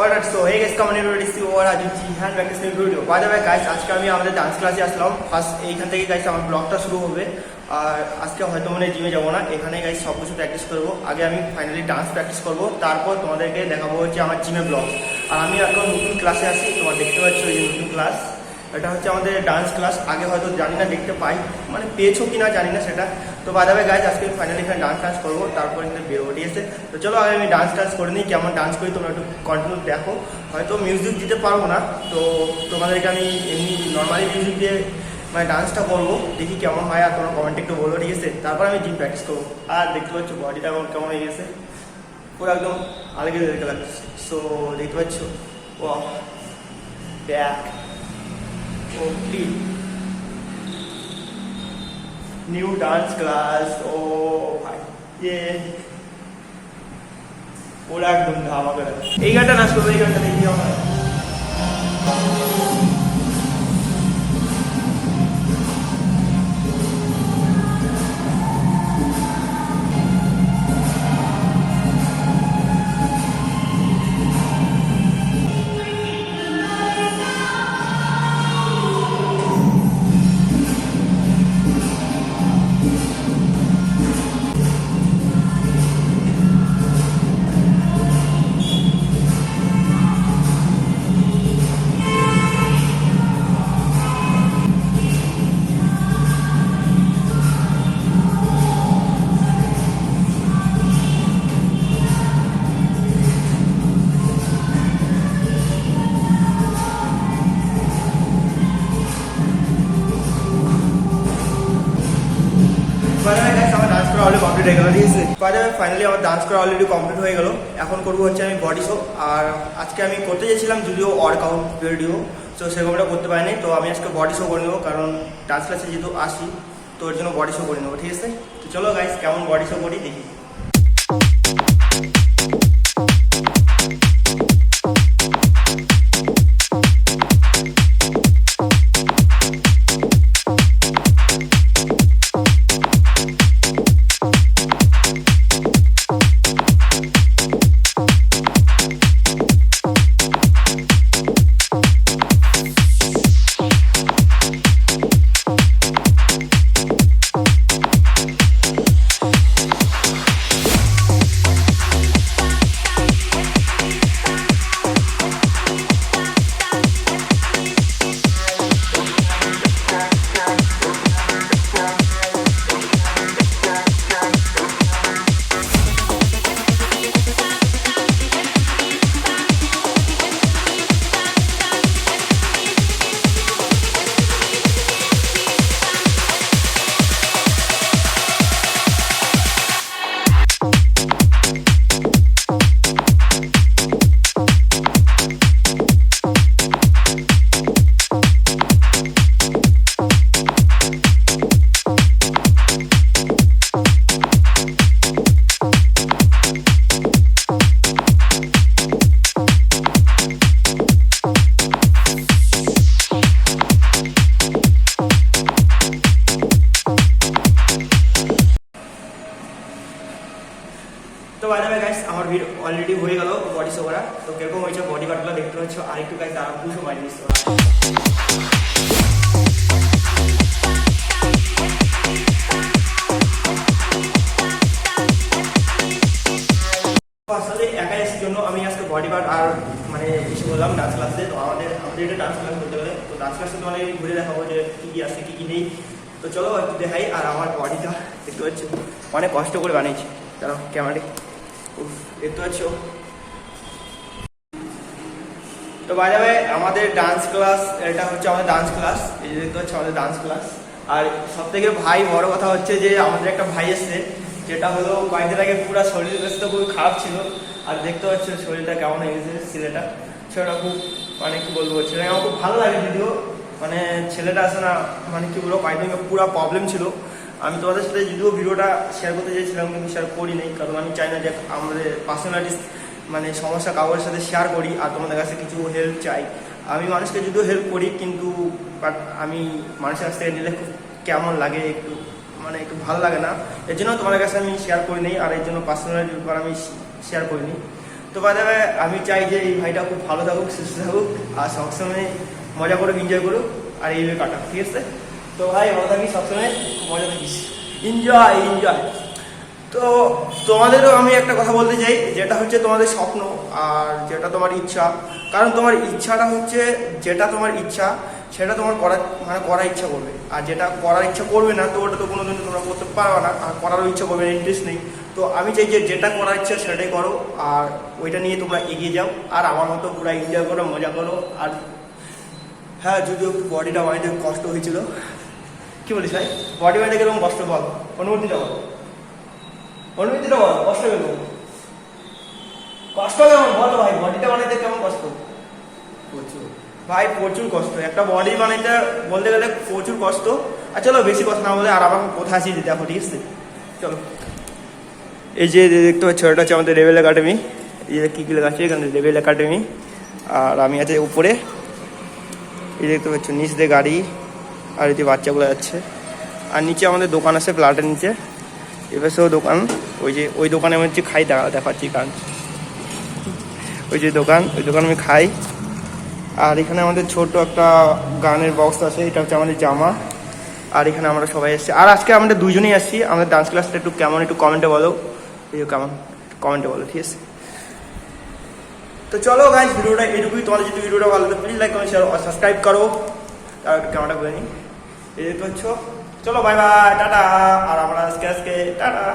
Alright, so hey guys come on everybody see see আজ do hand practice new video. By the way আজকে আমি আমাদের dance ক্লাসে আসলাম। First এইখান থেকে গাইস আমার ব্লগটা শুরু হবে। আর আজকে হয়তো মানে জিমে যাব না। এখানে গাইস সব কিছু প্র্যাকটিস করব। আগে আমি ফাইনালি ডান্স প্র্যাকটিস করব। তারপর তোমাদেরকে দেখাবো হচ্ছে আমার জিমে ব্লগ আর আমি এখন নতুন ক্লাসে আসি তোমার দেখতে পাচ্ছ এই নতুন ক্লাস এটা হচ্ছে আমাদের ডান্স ক্লাস আগে হয়তো জানি না, দেখতে পাই। মানে পেয়েছ কি না জানি না সেটা। তো বাদাবে গাইজ আজকে ফাইনালি এখানে ডান্স টান্স করব। তারপর এখানে বেরোবো, ঠিক তো চলো, আগে আমি ডান্স টান্স করে নিই, কেমন ডান্স করি তোমরা একটু কন্টিনিউ দেখো। হয়তো মিউজিক দিতে পারব না, তো তোমাদেরকে আমি এমনি নর্মালি মিউজিক দিয়ে মানে ডান্সটা করব। দেখি কেমন হয়, আর তোমরা কমেন্টে একটু বলব ঠিক আছে? তারপর আমি জিম প্র্যাকটিস করব। আর দেখতে পাচ্ছ বডিটা আমার কেমন হয়ে গেছে। পুরো একদম আলাদা দেখতে লাগছে সো দেখতে পাচ্ছ? ও back okay new dance class ও ভাই ইয়ে ওরা একদম ধামা করে এই গানটা নাচ করব এই গানটা দেখি আমরা আমার কমপ্লিট হয়ে গেল ঠিক ফাইনালি আমার ডান্স করা অলরেডি কমপ্লিট হয়ে গেল। এখন করব হচ্ছে আমি বডি শো আর আজকে আমি করতে চেয়েছিলাম যদিও ওয়ার্কআউট ভিডিও তো সেরকমটা করতে পারিনি। তো আমি আজকে বডি শো করে নেব, কারণ ডান্স ক্লাসে যেহেতু আসি, তো ওর জন্য বডি শো করে নেব, ঠিক আছে? তো চলো গাইস কেমন বডি শো করি দেখি। অলরেডি হয়ে গেল বডি শো করা তো কীরকম হয়েছে বডি পার্টগুলো দেখতে পাচ্ছ? আরেকটু গাইস তারা পুষো মারি দিচ্ছে আসলে একাই আসার জন্য আমি আজকে বডি পার্ট আর মানে এসে বললাম ডান্স ক্লাসে তো আমাদের আমাদের ডান্স ক্লাস করতে গেলে। তো ডান্স ক্লাসে তোমাদের ঘুরে দেখাবো যে কী কী আছে, কী কী নেই। তো চলো একটু দেখাই আর আমার বডিটা দেখতে পাচ্ছ? অনেক কষ্ট করে বানিয়েছি। দাঁড়াও ক্যামেরাটি উফ, দেখতে পাচ্ছ তো ভাই আমাদের ডান্স ক্লাস এটা হচ্ছে আমাদের ডান্স ক্লাস এই যে দেখতে পাচ্ছ আমাদের ডান্স ক্লাস আর সব থেকে ভাই বড় কথা হচ্ছে যে আমাদের একটা ভাই এসছে যেটা হলো কয়েকদিন আগে পুরো শরীর তো খুব খারাপ ছিল আর দেখতে পাচ্ছ শরীরটা কেমন হয়ে গেছে ছেলেটা। ছেলেটা খুব মানে কি বলব ছেলেটা আমার খুব ভালো লাগে যদিও মানে ছেলেটা আসে না মানে কি বলব কয়েকদিন পুরো প্রবলেম ছিল। আমি তোমাদের সাথে যদিও ভিডিওটা শেয়ার করতে চেয়েছিলাম, কিন্তু শেয়ার করি নাই, কারণ আমি চাই না যে আমাদের পার্সোনালিটিস মানে সমস্যা কাউরের সাথে শেয়ার করি আর তোমাদের কাছে কিছু হেল্প চাই। আমি মানুষকে যদিও হেল্প করি, কিন্তু বাট আমি মানুষের কাছ থেকে নিলে খুব কেমন লাগে, একটু মানে একটু ভালো লাগে না। এর জন্য তোমাদের কাছে আমি শেয়ার করি নি আর এর জন্য পার্সোনাল ব্যাপার আমি শেয়ার করি করিনি তো বাদে আমি চাই যে এই ভাইটা খুব ভালো থাকুক, সুস্থ থাকুক, আর সবসময় মজা করুক এনজয় করুক, আর এইভাবে কাটাক ঠিক আছে? তো ভাই, ভালো থাকিস, সবসময় মজা থাকিস। এনজয় এনজয় তো তোমাদেরও আমি একটা কথা বলতে চাই, যেটা হচ্ছে তোমাদের স্বপ্ন আর যেটা তোমার ইচ্ছা। কারণ তোমার ইচ্ছাটা হচ্ছে, যেটা তোমার ইচ্ছা, সেটা তোমার করার মানে করার ইচ্ছা করবে। আর যেটা করার ইচ্ছা করবে না, তো ওটা তো কোনোদিন তোমরা করতে পারবে না, আর করারও ইচ্ছা করবে না ইন্টারেস্ট নেই। তো আমি চাই যে যেটা করার ইচ্ছা, সেটাই করো, আর ওইটা নিয়ে তোমরা এগিয়ে যাও, আর আমার মতো পুরো এনজয় করো, মজা করো, আর হ্যাঁ যদিও বডিটা বানাইতে কষ্ট হয়েছিল কি বলিস ভাই? বডি বানাইতে কীরকম কষ্ট বল? অনুভূতিটা বল অনুভূতিটা বল কষ্ট কেমন কষ্ট কেমন? বলো ভাই বডিটা বানাইতে কেমন কষ্ট? প্রচুর। ভাই প্রচুর কষ্ট। একটা বডি বানাইতে বলতে গেলে প্রচুর কষ্ট। আর চলো বেশি কথা না বলে আর আমার কোথায় আছি দেখো ঠিক আছে? চলো। এই যে দেখতে পাচ্ছ এটা হচ্ছে আমাদের রেবেল একাডেমি এই যে কী কী লেখা আছে এখানে রেবেল একাডেমি আর আমি আছে উপরে। এই দেখতে পাচ্ছ নিচ দিয়ে গাড়ি। আর যে বাচ্চাগুলো যাচ্ছে। আর নিচে আমাদের দোকান আছে ফ্ল্যাটের নিচে। এবার সেও দোকান, ওই যে, ওই দোকানে আমি হচ্ছে খাই, দেখা, দেখাচ্ছি কারণ ওই যে দোকান, ওই দোকান আমি খাই। আর এখানে আমাদের ছোট একটা গানের বক্স আছে, এটা হচ্ছে আমাদের জামা। আর এখানে আমরা সবাই এসেছি। আর আজকে আমরা দুজনেই আসছি। আমাদের ডান্স ক্লাসটা একটু কেমন, একটু কমেন্টে বলো। এই কেমন কমেন্টে বলো, ঠিক আছে? তো চলো গাইজ ভিডিওটা এটুকুই। তোমাদের যদি ভিডিওটা ভালো লাগে please like comment share subscribe করো। আর একটু ক্যামেরাটা করে নিই। এই করছ চলো বাই বাই টাটা। আর আমরা আজকে আজকে টাটা।